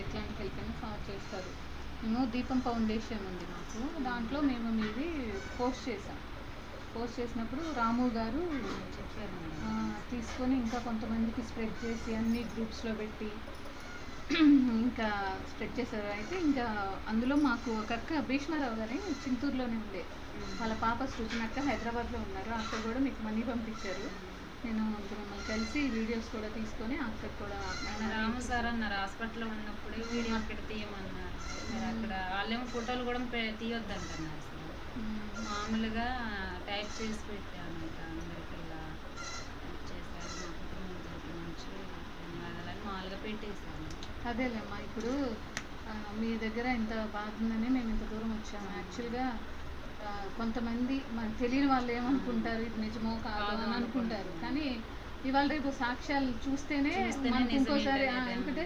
ఎట్లాంటి హెల్ప్ అయినా సార్ చేస్తారు. మేము దీపం ఫౌండేషన్ ఉంది మాకు. దాంట్లో మేము మీది పోస్ట్ చేసాం పోస్ట్ చేసినప్పుడు రాము గారు చెప్పారు తీసుకొని ఇంకా కొంతమందికి స్ప్రెడ్ చేసి అన్ని గ్రూప్స్లో పెట్టి ఇంకా స్ప్రెడ్ చేశారు. అయితే ఇంకా అందులో మాకు ఒక అక్క భీష్మారావు గారి చింతూరులోనే ఉండే. వాళ్ళ పాప సృజనక్క హైదరాబాద్లో ఉన్నారు. అక్క కూడా మీకు మనీ పంపించారు. నేను మిమ్మల్ని కలిసి వీడియోస్ కూడా తీసుకొని ఆ అక్కకు కూడా రాము సార్ అన్నారు హాస్పిటల్లో ఉన్నప్పుడు వీడియో అక్కడ తీయమన్నారు. అక్కడ వాళ్ళేమో ఫోటోలు కూడా తీయొద్దంటున్నారు అసలు మ్మ్. మామూలుగా టైప్ చేసి పెట్టాను అందరికి ఇలా చేశారు. మా కుటుంబం తరపు నుంచి ధన్యవాదాలని మామూలుగా పెట్టేశాను అదేలేమ్మా ఇప్పుడు మీ దగ్గర ఇంత బాధ ఉందని మేము ఇంత దూరం వచ్చాము. యాక్చువల్గా కొంతమంది మనకు తెలియని వాళ్ళు ఏమనుకుంటారు? ఇది నిజమో కాదో అని అనుకుంటారు. కానీ ఇవాళ రేపు సాక్ష్యాలు చూస్తేనే మనకు ఇంకోసారి. ఎందుకంటే